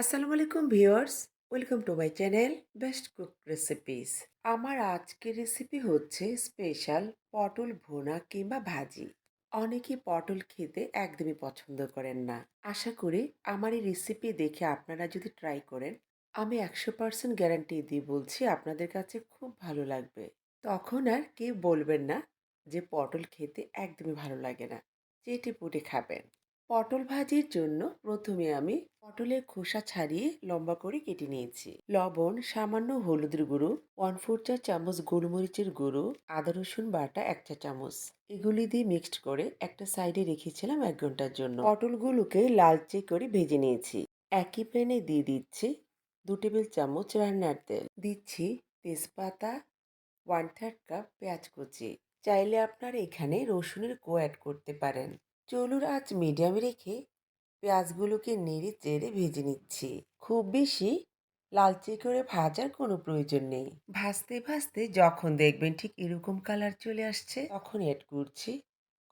আসসালামু আলাইকুম viewers, welcome to my channel best cook recipes. আমার আজকের রেসিপি হচ্ছে স্পেশাল পটল ভুনা কিংবা ভাজি। অনেকে পটল খেতে একদমই পছন্দ করেন না। আশা করি আমার এই রেসিপি দেখে আপনারা যদি ট্রাই করেন, আমি একশো পার্সেন্ট গ্যারান্টি দিয়ে বলছি আপনাদের কাছে খুব ভালো লাগবে। তখন আর কেউ বলবেন না যে পটল খেতে একদমই ভালো লাগে না। চেটে পুটে খাবেন। পটল ভাজির জন্য প্রথমে আমি পটলের খোসা ছাড়িয়ে লম্বা করে কেটে নিয়েছি। লবণ, সামান্য হলুদের গুঁড়ো ওয়ান ফোর চা চামচ গোলমরিচের গুঁড়ো, আদা রসুন বাটা এক চা চামচ। এগুলি দিয়ে মিক্সড করে একটা সাইডে রেখেছিলাম এক ঘণ্টার জন্য। পটলগুলোকে লালচে করে ভেজে নিয়েছি। একই প্যানে দিয়ে দিচ্ছি দু টেবিল চামচ রান্নার তেল। দিচ্ছি তেজপাতা ওয়ান থার্ড কাপ পেঁয়াজ কুচি। চাইলে আপনারা এখানে রসুনের কো অ্যাড করতে পারেন। চুলুর আঁচ মিডিয়ামে রেখে পেঁয়াজগুলোকে নেড়ে চেড়ে ভেজে নিচ্ছি। খুব বেশি লালচে করে ভাজার কোনো প্রয়োজন নেই। ভাজতে ভাজতে যখন দেখবেন ঠিক এরকম কালার চলে আসছে, তখন অ্যাড করছি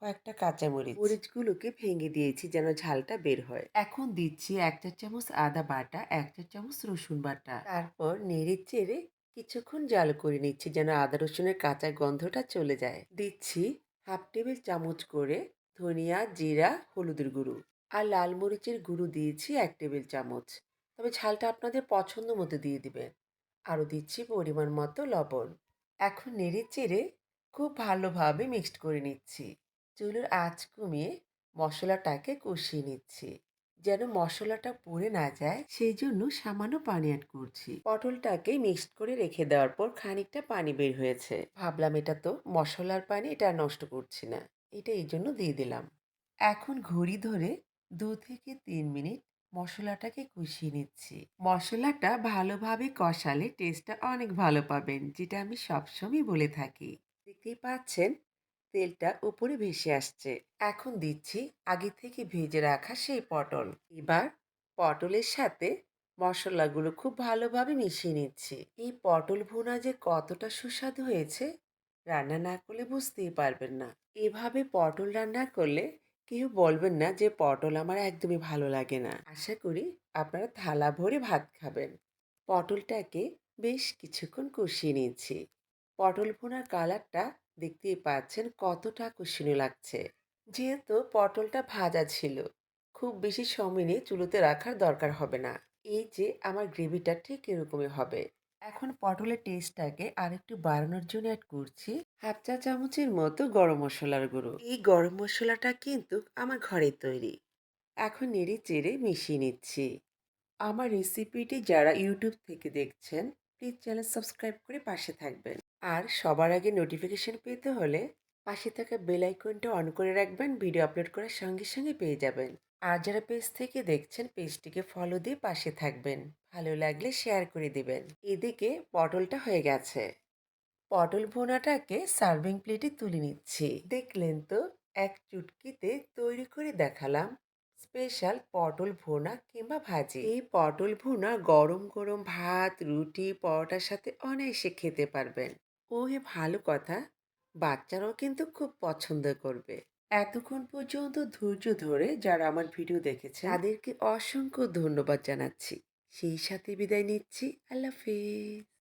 কয়েকটা কাঁচামরিচ। মরিচগুলোকে ভেঙে দিয়েছি যেন ঝালটা বের হয়। এখন দিচ্ছি এক চা চামচ আদা বাটা এক চা চামচ রসুন বাটা। তারপর নেড়ে চেড়ে কিছুক্ষণ জাল করে নিচ্ছি যেন আদা রসুনের কাঁচা গন্ধটা চলে যায়। দিচ্ছি হাফ টেবিল চামচ করে ধনিয়া, জিরা, হলুদের গুঁড়ো। আর লাল মরিচের গুঁড়ো দিয়েছি এক টেবিল চামচ। তবে ঝালটা আপনাদের পছন্দ মতো দিয়ে দিবেন। আরও দিচ্ছি পরিমাণ মতো লবণ। এখন নেড়ে চেড়ে খুব ভালোভাবে মিক্সড করে নিচ্ছি। চুলোর আঁচ কমিয়ে মশলাটাকে কষিয়ে নিচ্ছি। যেন মশলাটা পুড়ে না যায়, সেই জন্য সামান্য পানি অ্যাড করছি। পটলটাকে মিক্সড করে রেখে দেওয়ার পর খানিকটা পানি বের হয়েছে। ভাবলাম এটা তো মশলার পানি, এটা নষ্ট করছি না। এটা এই জন্য দিয়ে দিলাম। এখন ঘড়ি ধরে দু থেকে তিন মিনিট মশলাটাকে কষিয়ে নিচ্ছি। মশলাটা ভালোভাবে কষালে টেস্টটা অনেক ভালো পাবেন, যেটা আমি সবসময় বলে থাকি। দেখতেই পাচ্ছেন, তেলটা উপরে ভেসে আসছে। এখন দিচ্ছি আগে থেকে ভেজে রাখা সেই পটল। এবার পটলের সাথে মশলাগুলো খুব ভালোভাবে মিশিয়ে নিচ্ছি। এই পটল ভুনা যে কতটা সুস্বাদু হয়েছে রান্না না করলে বুঝতেই পারবেন না। এভাবে পটল রান্না করলে কেউ বলবেন না যে, পটল আমার একদমই ভালো লাগে না। আশা করি আপনারা থালা ভরে ভাত খাবেন। পটলটাকে বেশ কিছুক্ষণ কষিয়ে নিয়েছি। পটল ভুনার কালারটা দেখতেই পাচ্ছেন কতটা আকর্ষণীয় লাগছে। যেহেতু পটলটা ভাজা ছিল, খুব বেশি সময় নিয়ে চুলোতে রাখার দরকার হবে না। এই যে, আমার গ্রেভিটা ঠিক এরকমই হবে। এখন পটলের টেস্টটাকে আরেকটু বাড়ানোর জন্য অ্যাড করছি হাফ চা চামচের মতো গরম মশলার গুঁড়ো। এই গরম মশলাটা কিন্তু আমার ঘরে তৈরি। এখন নেড়ে চেড়ে মিশিয়ে নিচ্ছি। আমার রেসিপিটি যারা ইউটিউব থেকে দেখছেন প্লিজ চ্যানেল সাবস্ক্রাইব করে পাশে থাকবেন। আর সবার আগে নোটিফিকেশন পেতে হলে পাশে থাকা বেল আইকনটা অন করে রাখবেন ভিডিও আপলোড করার সঙ্গে সঙ্গে পেয়ে যাবেন। আর যারা পেজ থেকে দেখছেন, পেজটিকে ফলো দিয়ে পাশে থাকবেন। ভালো লাগলে শেয়ার করে দিবেন। এদিকে পটলটা হয়ে গেছে। পটল ভুনাটাকে সার্ভিং প্লেটে তুলে নিচ্ছি। দেখলেন তো, এক চুটকিতে তৈরি করে দেখালাম স্পেশাল পটল ভুনা কিংবা ভাজি। এই পটল ভুনা গরম গরম ভাত, রুটি, পরোটার সাথে অনায়াসে খেতে পারবেন। ও এ ভালো কথা! বাচ্চারাও কিন্তু খুব পছন্দ করবে। এতক্ষণ পর্যন্ত ধৈর্য ধরে যারা আমার ভিডিও দেখেছে তাদেরকে অসংখ্য ধন্যবাদ জানাচ্ছি। সেই সাথে বিদায় নিচ্ছি। আল্লাহ হাফেজ।